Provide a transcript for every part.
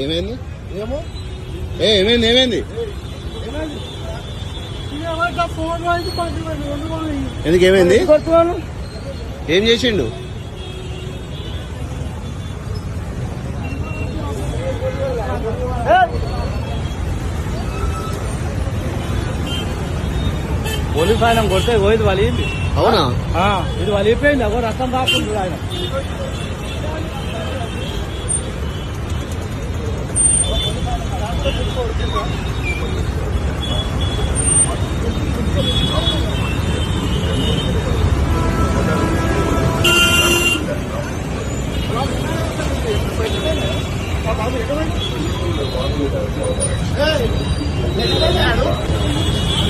ఏమైంది ఏమో ఏ ఏమైంది ఏమైంది ఎందుకు ఏమైంది ఏం చేసిండు? పోలీస్ ఆయన కొడితే పోయింది వలిగింది అవునా? ఇది వలిగిపోయింది ఎవరు రక్తం కాకుండా ఆయన. ఏమని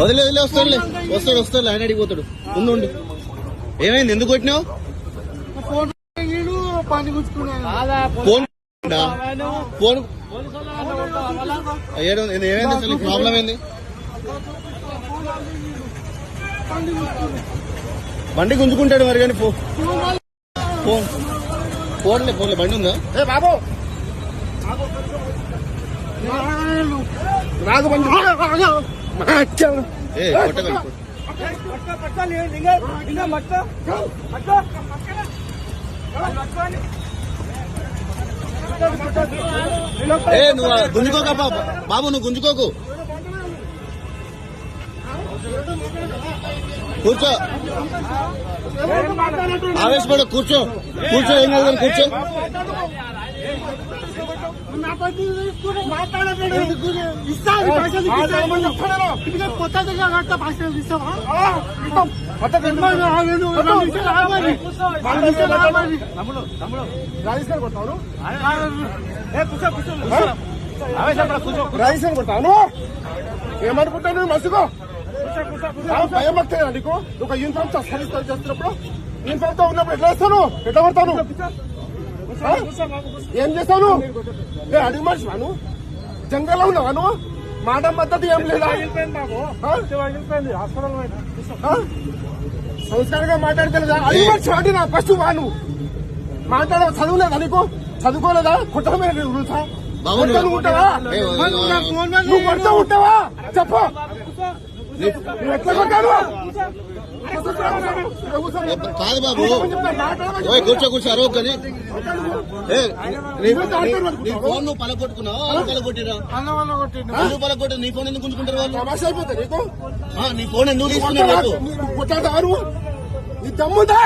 వదిలే వదిలే వస్తాడులే. వస్తాడు వస్తాడు ఆయన అడిగిపోతాడు. ముందు ఉండు. ఏమైంది? ఎందుకు కొట్టినావు? ఫోన్ ఫోన్ ఏమైంది? అసలు ప్రాబ్లం ఏంది? బండి గుంజుకుంటాడు మరి కానీ ఫోన్ ఫోన్ ఫోన్లే ఫోన్లే బండి ఉందా? ఏ బాబు! రాదు బండి. ఏ కొట్టగలి ఏ నువ్వు గుంజుకోక బాబు బాబు నువ్వు గుంజుకోకు. కూర్చో. ఆవేశపడ కూర్చో. కూర్చో ఏం కాదు కూర్చో. రాజస్థాన్ కొడతాను ఏమనుకుంటాను మసుకో భయం వస్తాయా నీకు. ఒక యూనిఫామ్ సరిస్తారు చేస్తున్నప్పుడు యూనిఫామ్తో ఉన్నప్పుడు ఎట్లా వేస్తాను ఎట్లా కొడతాను? ఆ? ఏం చేస్తాను? ఏ అడిగి మనిషి వాను జంగల్లో ఉన్నావా నువ్వు? మాట మద్దతు ఏం లేదా? సంస్కారంగా మాట్లాడగలదా అడిగి మనిషి వాడి నా ఫస్ట్ వాను మాట్లాడ చదువులేదా నీకు? చదువుకోలేదా? నువ్వు ఉంటావా? నువ్వు కొడతా ఉంటావా? చెప్పు నువ్వు ఎట్లా కొట్టాను ఏ, కాదు బాబు. ఓయ్ కూర్చో కూర్చో అరవకు కానీ. నీ- ఫోన్ నువ్వు పలగొట్టుకున్నావా? వాళ్ళు పలగొట్టిరా? ఎందుకు పలగొట్టి నీ ఫోన్ ఎందుకు గుంజుకుంటారు వాళ్ళు? నీ ఫోన్ ఎందుకు తీసుకున్నారు కొట్టాడు? నువ్వు? నీ దమ్ముందా?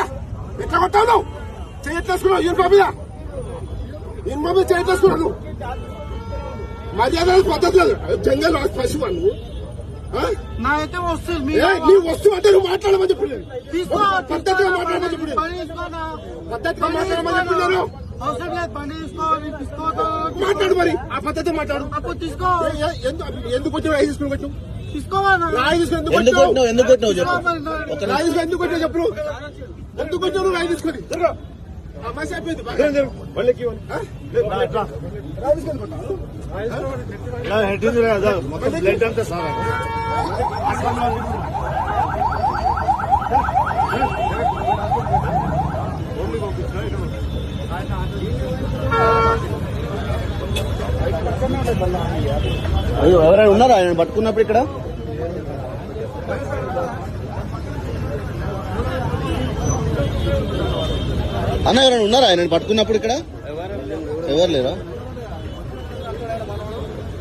ఎట్లా కొట్టావు? చేయట్లేసుకున్నావు యూనిఫామ్ మీద. యూనిఫామ్ మీద చేయట్లేసుకున్నావు నువ్వు. మర్యాద పద్ధతి లేదు జంగల్ పశువు నువ్వు ఆ? నాకైతే వస్తుంది నీ వస్తువు అంటే నువ్వు మాట్లాడమని చెప్పి. తీసుకో పద్ధతిగా మాట్లాడమని చెప్పి. పని తీసుకోనా పద్ధతిగా మాట్లాడమని చెప్పినారు అవసరం లేదు బండి తీసుకో నేను తీసుకో మాట్లాడు మరి. ఆ పద్ధతి మాట్లాడు. అప్పుడు తీసుకో. ఎందుకు వచ్చి రాయి తీసుకుని కొట్టు. తీసుకోవాలా రాయి తీసుకుని ఎందుకు కొట్టినావు? ఎందుకు చెప్పు. రాయి తీసుకుని ఎందుకు కొట్టావు చెప్పు? ఎందుకు కొట్టావు రాయి తీసుకొని. అయిపోయింది. ఆ? రాయి తీసుకొని కొట్టావు? అయ్యో ఎవరైనా ఉన్నారా? ఆయన పట్టుకున్నప్పుడు ఇక్కడ? అన్న ఎవరైనా ఉన్నారా? ఆయన పట్టుకున్నప్పుడు ఇక్కడ? ఎవరు లేరా?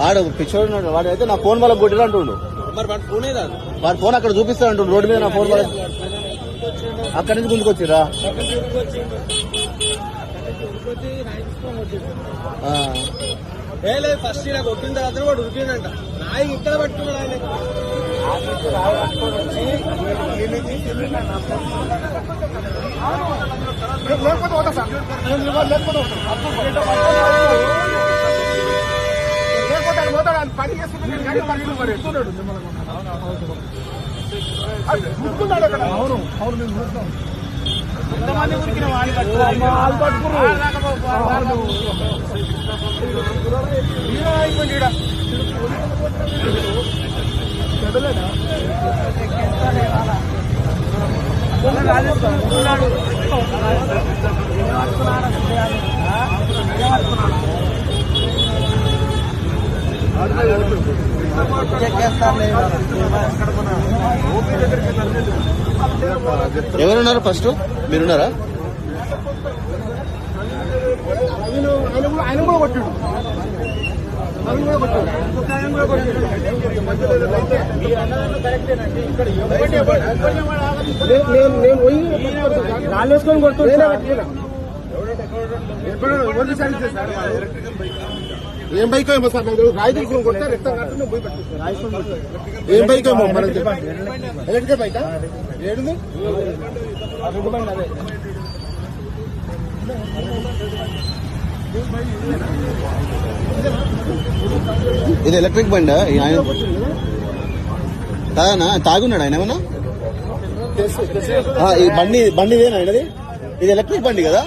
వాడు పిచ్చోడు ఉన్నాడు. వాడు అయితే నా ఫోన్ వాళ్ళకి కొట్టిరు అంటుండు. మరి వాడు ఫోనే కాదు. వాడి ఫోన్ అక్కడ చూపిస్తా అంటుండు. రోడ్డు మీద నా ఫోన్ వాళ్ళకి అక్కడి నుంచి ముందుకు వచ్చిరా ఏ లేదు ఫస్ట్ ఇలా కొట్టిన తర్వాత వాడు ఉరికిందంట నాయి ఇక్కడ పట్టుకున్నాడు ఆయన. లేకపోతే పోతా సార్. పని చేసుకుంటే నేను గాడి పని మరి ఎత్తున్నాడు ముట్టుకున్నాడు అక్కడ అవును. అవును మేము చూస్తాం వాళ్ళు పట్టుకున్నారు. ఈయన అయిపోయింది ఈడ. ఎవరున్నారు ఫస్ట్ మీరున్నారా ఆయన కూడా కొట్టాడు ఏం బైక్ ఏమో సార్? నాకు రాయి తీసుకొని కొడితే రక్తం కాకుండా పోయి పట్టుకుంటాను ఏం బైక్ ఏమో. Electrical bike? ఏడుంది? ఇది ఎలక్ట్రిక్ బండి? ఆయన కాదనా తాగున్నాడు ఆయన ఏమన్నా? ఈ బండి బండి ఇదేనా ఆయనది? ఇది ఎలక్ట్రిక్ బండి కదా?